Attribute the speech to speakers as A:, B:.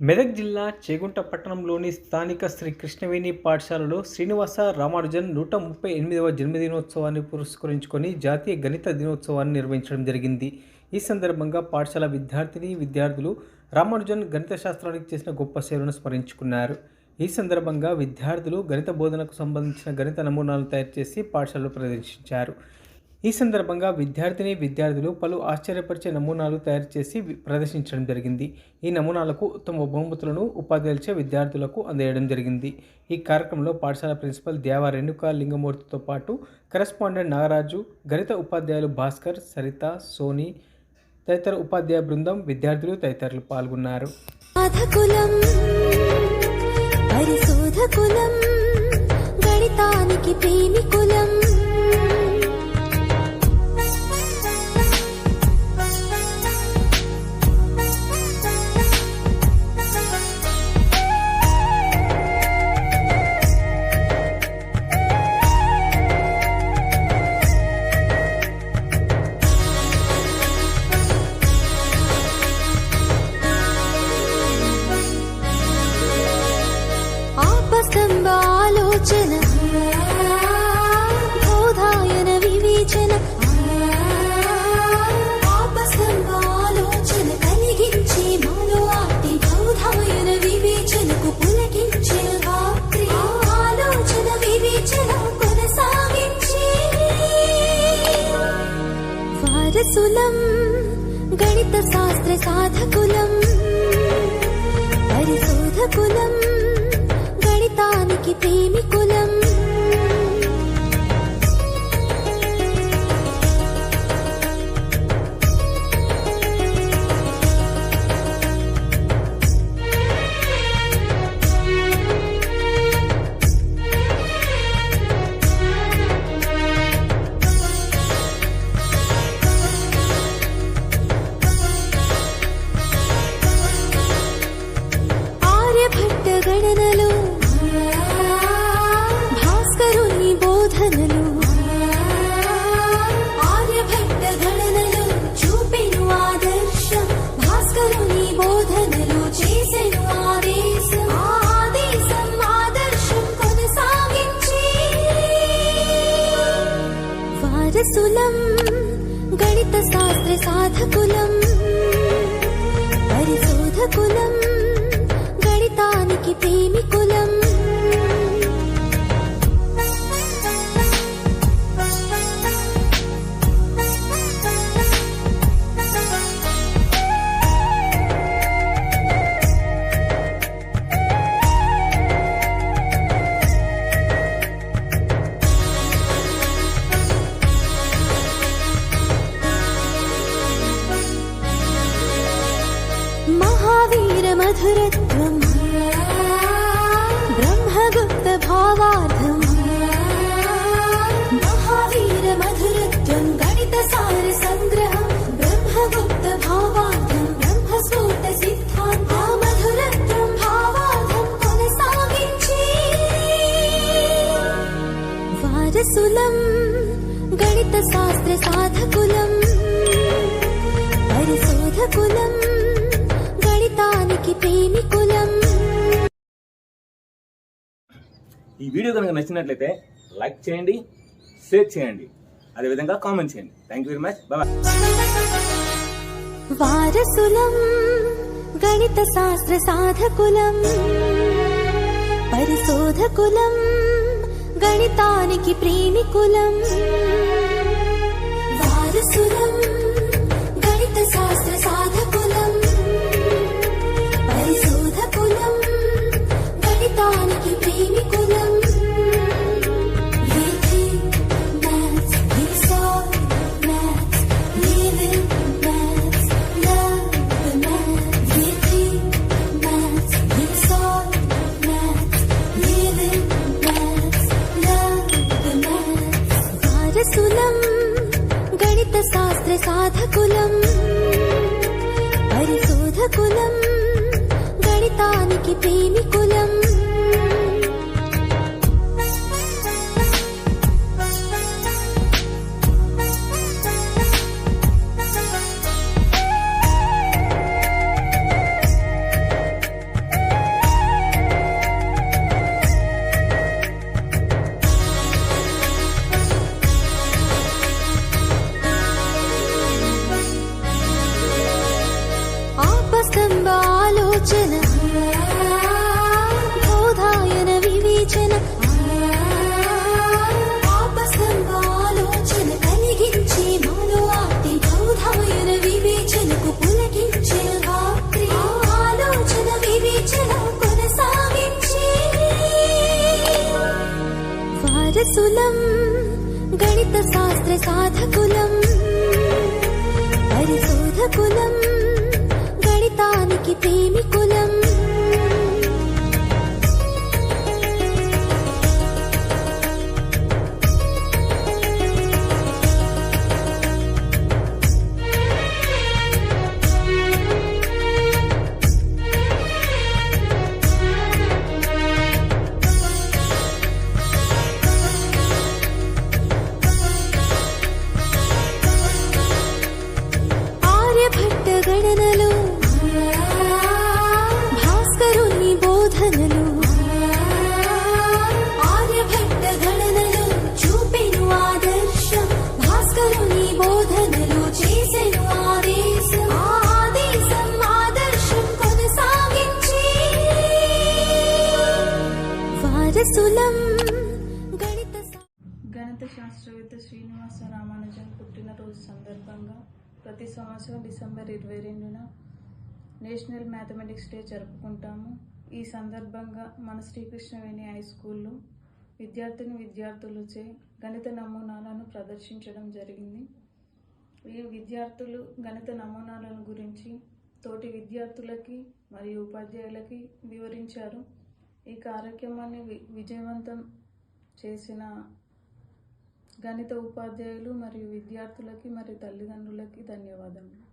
A: మెదక్ జిల్లా చేగుంట పట్టణంలోని స్థానిక శ్రీ కృష్ణవేణి పాఠశాలలో శ్రీనివాస రామానుజన్ నూట ముప్పై ఎనిమిదవ జన్మదినోత్సవాన్ని పురస్కరించుకొని జాతీయ గణిత దినోత్సవాన్ని నిర్వహించడం జరిగింది. ఈ సందర్భంగా పాఠశాల విద్యార్థిని విద్యార్థులు రామానుజన్ గణిత శాస్త్రానికి చేసిన గొప్ప సేవలను స్మరించుకున్నారు. ఈ సందర్భంగా విద్యార్థులు గణిత బోధనకు సంబంధించిన గణిత నమూనాలను తయారు చేసి పాఠశాలలో ప్రదర్శించారు. ఈ సందర్భంగా విద్యార్థిని విద్యార్థులు పలు ఆశ్చర్యపరిచే నమూనాలు తయారు చేసి ప్రదర్శించడం జరిగింది. ఈ నమూనాలకు ఉత్తమ బహుమతులను ఉపాధ్యాయులచే విద్యార్థులకు అందజేయడం జరిగింది. ఈ కార్యక్రమంలో పాఠశాల ప్రిన్సిపల్ దేవా రేణుక లింగమూర్తితో పాటు కరెస్పాండెంట్ నాగరాజు గణిత ఉపాధ్యాయులు భాస్కర్ సరిత సోని తదితర ఉపాధ్యాయ బృందం విద్యార్థులు తదితరులు పాల్గొన్నారు.
B: పరిశోధకులం గణితానికి ప్రేమికులం గణిత శాస్త్ర సాధకులం పరిశోధకులం గణితానికి ప్రేమికులం. ఆర్యభట్ట సరసులం గణిత శాస్త్ర సాధకులం పరిశోధకులం గణితానికి ప్రేమికులం. మహావీర మధురత్వం బ్రహ్మగుప్త భావార్థం మహావీర మధురత్వం గణిత సార సంగ్రహం బ్రహ్మగుప్త భావార్థం బ్రహ్మస్ఫోట
C: ఈ వీడియో కనుక నచ్చినట్లయితే లైక్ చేయండి షేర్ చేయండి. అదేవిధంగా కామెంట్ చేయండి. Thank you very much bye
B: వారసులం గణిత శాస్త్ర సాధకులం పరిశోధకులం గణితానికి ప్రేమికులం. వారసులం కులం. పరిశోధ కులం గణితానికి ప్రేమి కులం కులం గణిత శాస్త్ర సాధకులం పరిశోధకులం గణితానికి ప్రేమికులం గణిత
D: గణిత శాస్త్రవేత్త శ్రీనివాస రామానుజన్ పుట్టినరోజు సందర్భంగా ప్రతి సంవత్సరం డిసెంబర్ ఇరవై రెండున నేషనల్ మ్యాథమెటిక్స్ డే జరుపుకుంటాము. ఈ సందర్భంగా మన శ్రీకృష్ణవేణి హై స్కూల్లో విద్యార్థిని విద్యార్థులచే గణిత నమూనాలను ప్రదర్శించడం జరిగింది. ఈ విద్యార్థులు గణిత నమూనాలను గురించి తోటి విద్యార్థులకి మరియు ఉపాధ్యాయులకి వివరించారు. ఈ కార్యక్రమాన్ని వి- విజయవంతం చేసిన గణిత ఉపాధ్యాయులు మరియు విద్యార్థులకి మరియు తల్లిదండ్రులకి ధన్యవాదములు.